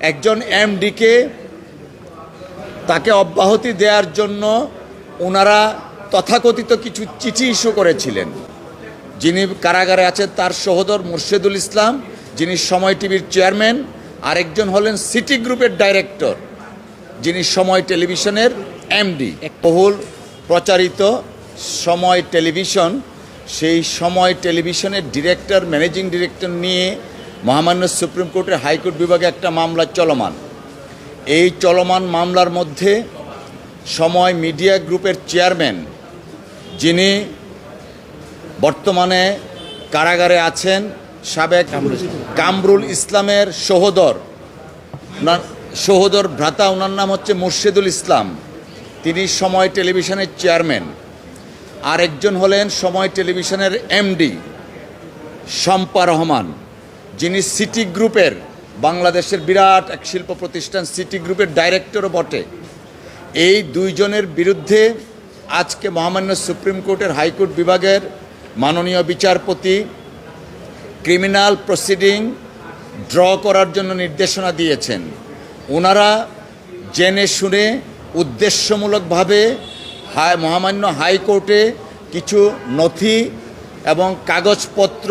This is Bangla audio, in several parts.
একজন এমডিকে তাকে অব্যাহতি দেওয়ার জন্য ওনারা তথাকথিত কিছু চিঠি ইস্যু করেছিলেন। যিনি কারাগারে আছেন তার সহোদর মুর্শেদুল ইসলাম, যিনি সময় টিভির চেয়ারম্যান, আরেকজন হলেন সিটি গ্রুপের ডাইরেক্টর, যিনি সময় টেলিভিশনের এমডি। বহুল প্রচারিত সময় টেলিভিশন, সেই সময় টেলিভিশনের ডিরেক্টর, ম্যানেজিং ডিরেক্টর নিয়ে মহামান্য সুপ্রিম কোর্টের হাইকোর্ট বিভাগে একটা মামলা চলমান। এই চলমান মামলার মধ্যে সময় মিডিয়া গ্রুপের চেয়ারম্যান, যিনি বর্তমানে কারাগারে আছেন, সাবেক কামরুল ইসলামের সহোদর। সহোদর ভ্রাতা, ওনার নাম হচ্ছে মুর্শেদুল ইসলাম। তিনি সময় টেলিভিশনের চেয়ারম্যান। আরেকজন হলেন সময় টেলিভিশনের এমডি, শম্পা রহমান। যিনি সিটি গ্রুপের, বাংলাদেশের বিরাট এক শিল্প প্রতিষ্ঠান সিটি গ্রুপের ডাইরেক্টরও বটে। এই দুইজনের বিরুদ্ধে আজকে মহামান্য সুপ্রিম কোর্টের হাইকোর্ট বিভাগের মাননীয় বিচারপতি ক্রিমিনাল প্রসিডিং ড্র করার জন্য নির্দেশনা দিয়েছেন। ওনারা জেনে শুনে উদ্দেশ্যমূলকভাবে হাই, মহামান্য হাইকোর্টে কিছু নথি এবং কাগজপত্র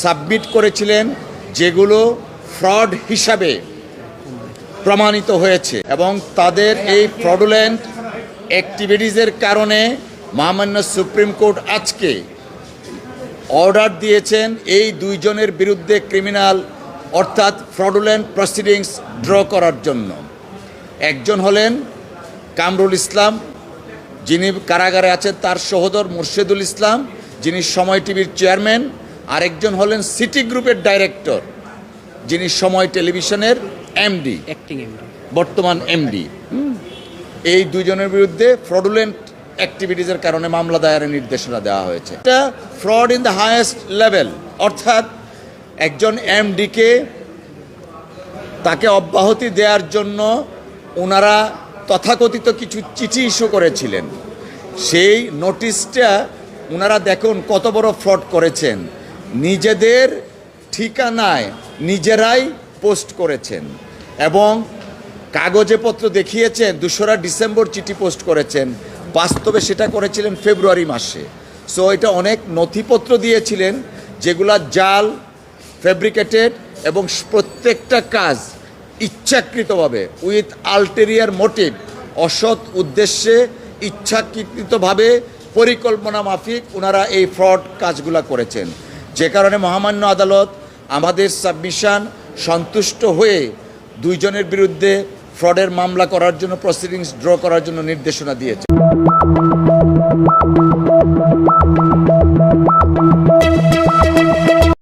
সাবমিট করেছিলেন। যেগুলো ফ্রড হিসাবে প্রমাণিত হয়েছে এবং তাদের এই ফ্রডুলেন্ট অ্যাক্টিভিটিসের কারণে মহামান্য সুপ্রিম কোর্ট আজকে অর্ডার দিয়েছেন এই দুইজনের বিরুদ্ধে ক্রিমিনাল অর্থাৎ ফ্রডুলেন্ট প্রসিডিংস ড্র করার জন্য। একজন হলেন কামরুল ইসলাম, যিনি কারাগারে আছেন তার সহোদর মুর্শেদুল ইসলাম, যিনি সময় টিভির চেয়ারম্যান। আরেকজন হলেন সিটি গ্রুপের ডাইরেক্টর যিনি সময় টেলিভিশনের এমডি। বর্তমান এমডি। এই দুজনের বিরুদ্ধে ফ্রডুলেন্ট অ্যাক্টিভিটিসের কারণে মামলা দায়েরের নির্দেশনা দেওয়া হয়েছে। এটা fraud in the highest level অর্থাৎ একজন এমডিকে তাকে অব্যাহতি দেওয়ার জন্য ওনারা তথাকথিত কিছু চিঠি ইস্যু করেছিলেন। সেই নোটিশটা ওনারা দেখুন কত বড় ফ্রড করেছেন। নিজেদের ঠিকানায় নিজেরাই পোস্ট করেছেন এবং কাগজে পত্র দেখিয়েছেন দুশোরা ডিসেম্বর চিঠি পোস্ট করেছেন। বাস্তবে সেটা করেছিলেন ফেব্রুয়ারি মাসে। সো এটা অনেক নথিপত্র দিয়েছিলেন যেগুলা জাল, ফেব্রিকেটেড এবং প্রত্যেকটা কাজ ইচ্ছাকৃতভাবে, উইথ আলটেরিয়ার মোটিভ, অসৎ উদ্দেশ্যে ইচ্ছাকৃতভাবে পরিকল্পনা মাফিক ওনারা এই ফ্রড কাজগুলা করেছেন। যে কারণে মহামান্য আদালত আমাদের সাবমিশন সন্তুষ্ট হয়ে দুইজনের বিরুদ্ধে ফ্রডের মামলা করার জন্য, প্রসিডিংস ড্র করার জন্য নির্দেশনা দিয়েছে।